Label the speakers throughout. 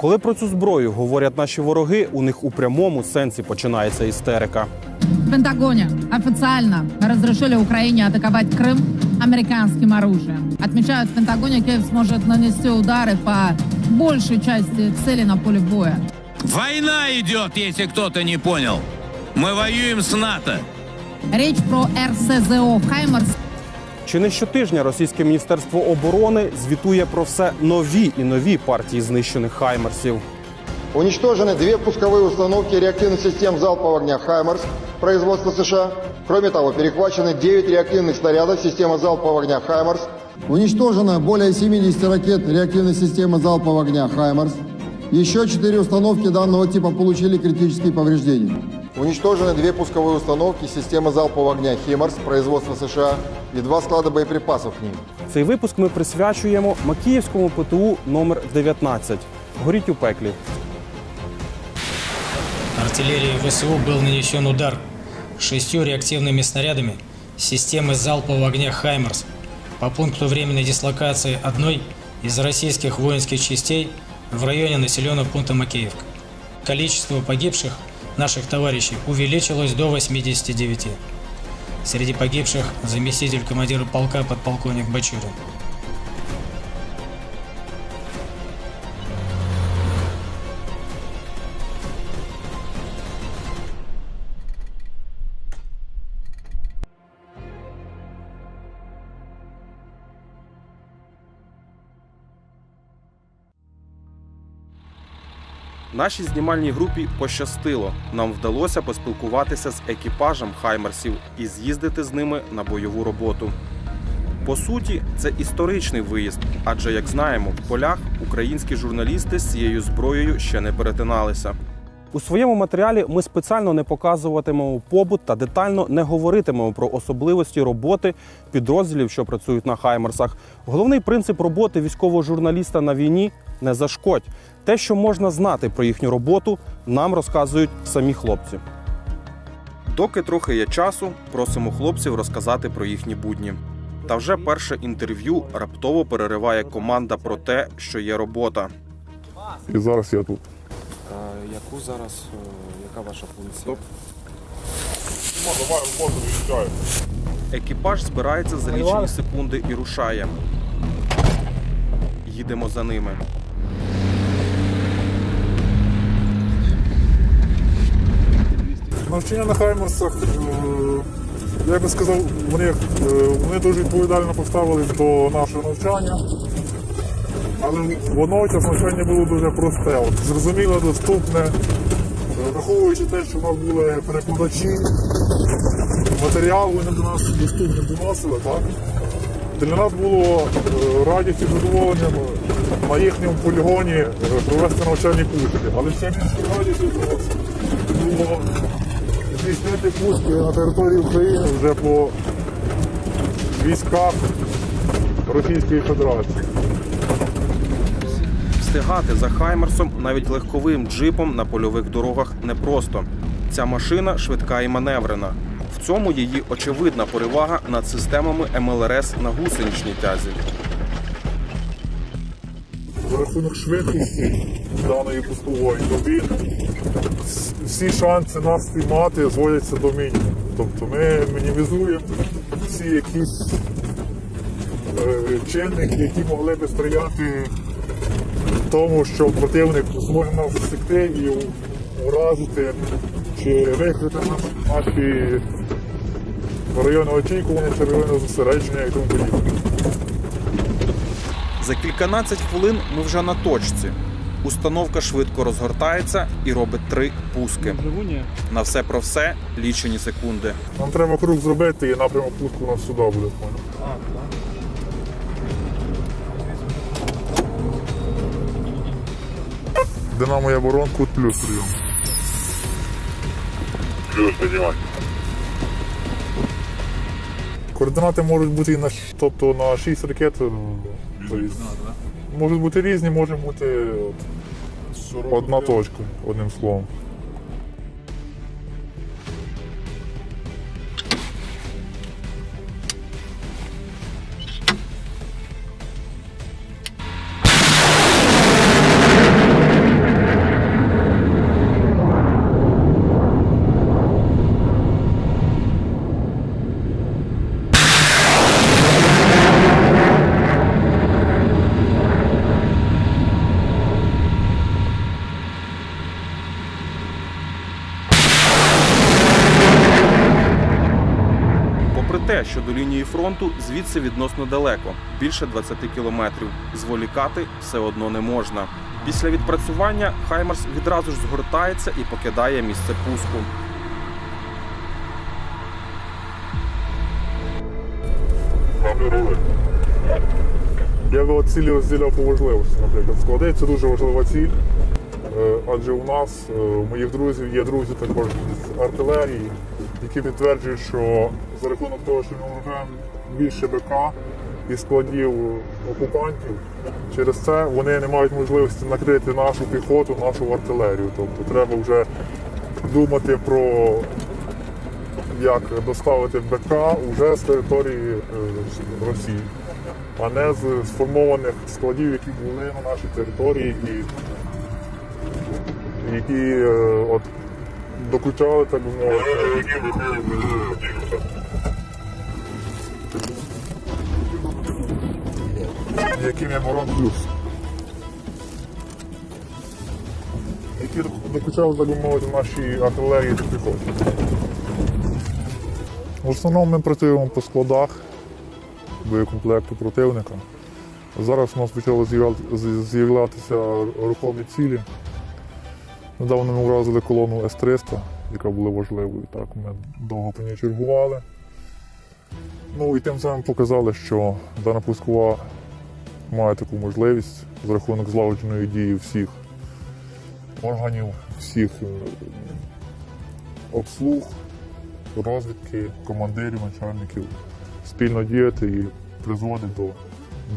Speaker 1: Коли про цю зброю говорять наші вороги, у них у прямому сенсі починається істерика.
Speaker 2: В Пентагоне официально разрешили Украине атаковать Крым американским оружием. Отмечают, в Пентагоне Киев сможет нанести удары по большей части целей на поле боя.
Speaker 3: Война идет, если кто-то не понял. Мы воюем с НАТО.
Speaker 2: Речь про РСЗО «Хаймерс»
Speaker 1: Чи не щотижня російське міністерство оборони звітує про все нові і нові партії знищених хаймерсів.
Speaker 4: Уничтожены две пусковые установки реактивных систем залпового огня «Хаймерс» производства США. Кроме того, перехвачены 9 реактивных снарядов системы залпового огня «Хаймерс». Уничтожено более 70 ракет реактивной системы залпового огня «Хаймерс». Еще 4 установки данного типа получили критические повреждения. Уничтожены две пусковые установки системы залпового огня «Химарс» производства США и два склада боеприпасов к ним.
Speaker 1: Цей випуск ми присвячуємо Макіївському ПТУ номер 19 Горіть у пеклі.
Speaker 5: Артиллерии ВСУ был нанесен удар шестью реактивными снарядами системы залпового огня «Хаймерс» по пункту временной дислокации одной из российских воинских частей в районе населенного пункта Макеевка. Количество погибших наших товарищей увеличилось до 89. Среди погибших заместитель командира полка подполковник Бачурин.
Speaker 1: Нашій знімальній групі пощастило. Нам вдалося поспілкуватися з екіпажем хаймерсів і з'їздити з ними на бойову роботу. По суті, це історичний виїзд, адже, як знаємо, в полях українські журналісти з цією зброєю ще не перетиналися. У своєму матеріалі ми спеціально не показуватимемо побут та детально не говоритимемо про особливості роботи підрозділів, що працюють на хаймерсах. Головний принцип роботи військового журналіста на війні не зашкодь. Те, що можна знати про їхню роботу, нам розказують самі хлопці. Доки трохи є часу, просимо хлопців розказати про їхні будні. Та вже перше інтерв'ю раптово перериває команда про те, що є робота.
Speaker 6: І зараз я тут.
Speaker 7: Яку зараз, е, яка ваша функція?
Speaker 6: Давай, роботу виїжджаю.
Speaker 1: Екіпаж збирається за лічені секунди і рушає. Їдемо за ними.
Speaker 6: Навчання на Хаймерсах, я би сказав, вони, е, вони дуже відповідально поставились до нашого навчання. Але водночас навчання було дуже просте, от, зрозуміло, доступне, Е, враховуючи те, що в нас були перекладачі, матеріал вони до нас доступно доносили, так? Для нас було е, радістю і задоволенням на їхньому полігоні е, провести навчальні курси. Але ще більше радістю було здійснити пуски на території України вже по військах Російської Федерації.
Speaker 1: Встигати за Хаймерсом навіть легковим джипом на польових дорогах непросто. Ця машина швидка і маневрена. В цьому її очевидна перевага над системами МЛРС на гусеничній тязі.
Speaker 6: За рахунок швидкості даної пустової доби всі шанси нас спіймати зводяться до мінімуму. Тобто ми мінімізуємо всі якісь е, чинники, які могли би сприяти тому, що противник зможе нас засікти і уразити чи викрити нас наші райони очікування чи райони зосередження і тому подібне.
Speaker 1: За кільканадцять хвилин ми вже на точці. Установка швидко розгортається і робить три пуски. На все про все лічені секунди.
Speaker 6: Нам треба круг зробити і напрямок пуску у нас сюди буде. Динамо я оборон, кут плюс прийом. Плюс піднімай. Координати можуть бути і на, тобто на 6 ракет. е, можуть бути різні, може бути от, одна точка, одним словом.
Speaker 1: Те, що до лінії фронту звідси відносно далеко більше 20 кілометрів. Зволікати все одно не можна. Після відпрацювання Хаймарс відразу ж згортається і покидає місце пуску.
Speaker 6: Я би цілі розділяв по важливості, наприклад. Це дуже важлива ціль, е, адже у нас, е, у моїх друзів, є друзі також з артилерії, які підтверджують, що за рахунок того, що ми вважаємо більше БК і складів окупантів, через це вони не мають можливості накрити нашу піхоту, нашу артилерію. Тобто треба вже думати про як доставити БК вже з території е, Росії а не з сформованих складів, які були на нашій території і які е, от, докучали, так би мовити. Яким є Морон Плюс. Які докучали, так би мовити, нашій артилерії та піхоті. В основному ми працюємо по складах боєкомплекту противника. Зараз у нас почали з'являтися рухомі цілі. Недавно ми вразили колону С-300, яка була важливою. Так, ми довго по ній чергували. Ну і тим самим показали, що дана пускова має таку можливість за рахунок злагодженої дії всіх органів, всіх е, обслуг, розвідки, командирів, начальників спільно діяти і призводить до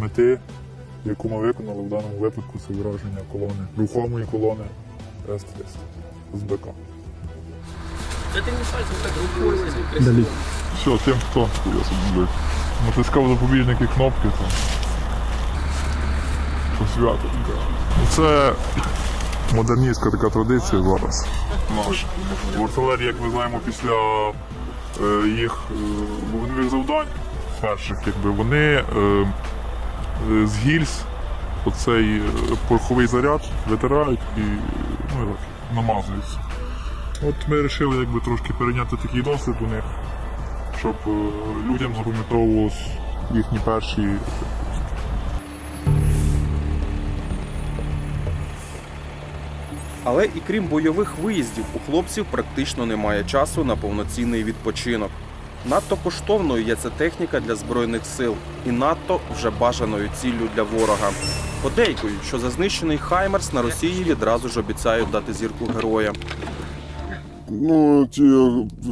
Speaker 6: мети, яку ми виконали в даному випадку це враження колони, рухомої колони С-300 з БК. Все, тим, хто я собі натискав запобіжники кнопки, то, то свято. Це модерністська така традиція зараз. Наша. В артилерії, як ми знаємо, після е, їх е, вогневих завдань перших, якби вони е, е, з гільз оцей е, пороховий заряд витирають і ну, і намазуються. От ми вирішили якби трошки перейняти такий досвід у них, щоб е, людям запам'ятовувалось їхні перші
Speaker 1: Але і крім бойових виїздів, у хлопців практично немає часу на повноцінний відпочинок. Надто коштовною є ця техніка для збройних сил і надто вже бажаною ціллю для ворога. Подейкують, що за знищений Хаймерс на Росії відразу ж обіцяють дати зірку героя.
Speaker 8: Ну, ті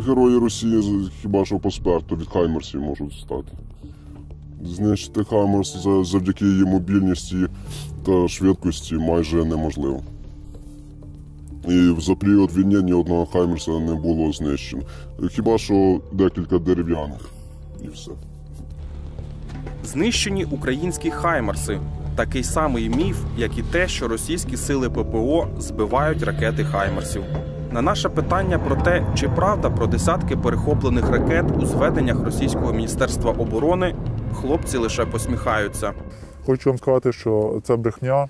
Speaker 8: герої Росії хіба що по спекту від Хаймерсів можуть стати. Знищити Хаймерс завдяки її мобільності та швидкості майже неможливо. І за період війни ні одного Хаймерса не було знищено. Хіба що декілька дерев'яних. І все.
Speaker 1: Знищені українські Хаймерси. Такий самий міф, як і те, що російські сили ППО збивають ракети Хаймерсів. На наше питання про те, чи правда про десятки перехоплених ракет у зведеннях російського міністерства оборони, хлопці лише посміхаються.
Speaker 6: Хочу вам сказати, що це брехня.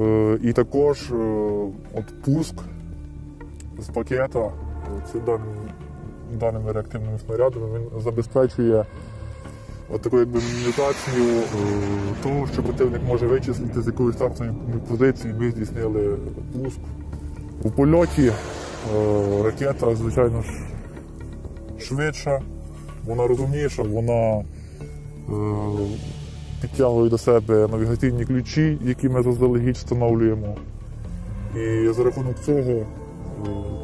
Speaker 6: Е, І також е, от пуск з пакета е, даними реактивними снарядами він забезпечує таку якби мінімізацію е, того, що противник може вичислити з якоїсь стартової позиції. Ми здійснили пуск. У польоті е, ракета, звичайно ж, швидша, вона розумніша, вона е, підтягує до себе навігаційні ключі, які ми заздалегідь встановлюємо. І за рахунок цього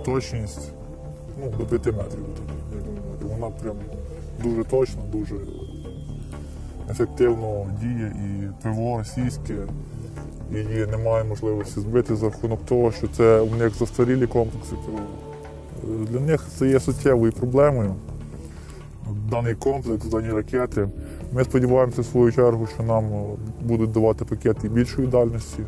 Speaker 6: точність ну, до 5 метрів. Вона прям дуже точно, дуже ефективно діє і ПВО російське. Її немає можливості збити за рахунок того, що це у них застарілі комплекси ПВО. Для них це є суттєвою проблемою. Даний комплекс, дані ракети. Ми сподіваємося в свою чергу, що нам е, будуть давати пакети більшої дальності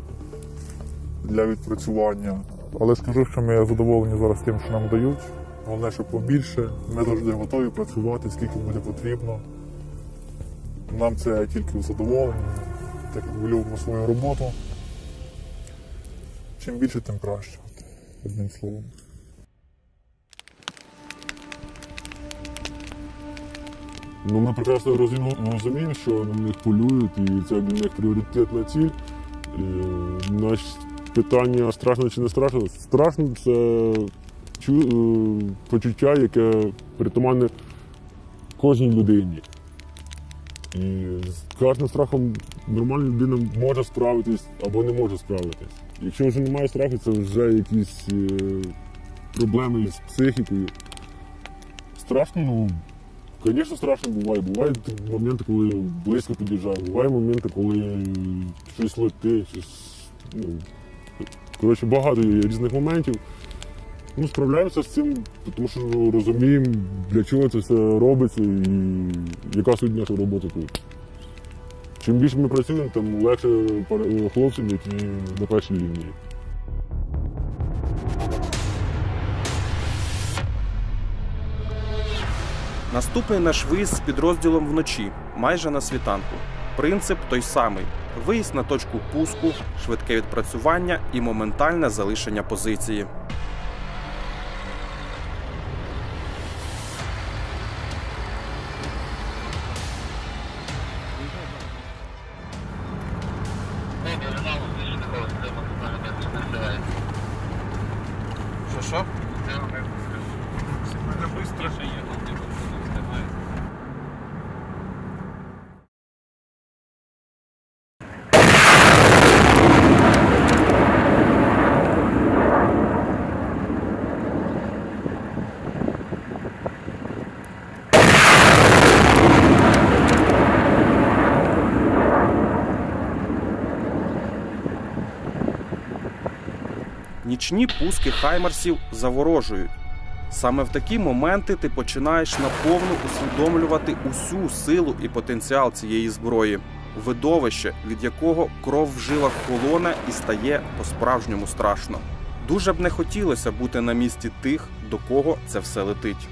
Speaker 6: для відпрацювання. Але скажу, що ми задоволені зараз тим, що нам дають. Головне, що побільше. Ми завжди готові працювати, скільки буде потрібно. Нам це тільки в задоволення, так як ми любимо свою роботу. Чим більше, тим краще. Одним словом.
Speaker 7: Ну, ми прекрасно розуміємо, що на них полюють, і це для них пріоритетна ціль. І, наш питання страшно чи не страшно? Страшно це е, почуття, яке притаманне кожній людині. І з кожним страхом нормальна людина може справитись або не може справитись. Якщо вже немає страху, це вже якісь е, проблеми з психікою. Страшно, ну, звісно, страшно буває. Бувають моменти, коли близько під'їжджає, бувають моменти, коли щось летить, щось. Ну, коротше, багато різних моментів. Ну, справляємося з цим, тому що розуміємо, для чого це все робиться і яка суть нашої роботи тут. Чим більше ми працюємо, тим легше хлопцям, які на першій лінії.
Speaker 1: Наступний наш виїзд з підрозділом вночі, майже на світанку. Принцип той самий: виїзд на точку пуску, швидке відпрацювання і моментальне залишення позиції. Нічні пуски хаймерсів заворожують. Саме в такі моменти ти починаєш наповну усвідомлювати усю силу і потенціал цієї зброї, видовище, від якого кров в жилах холоне і стає по-справжньому страшно. Дуже б не хотілося бути на місці тих, до кого це все летить.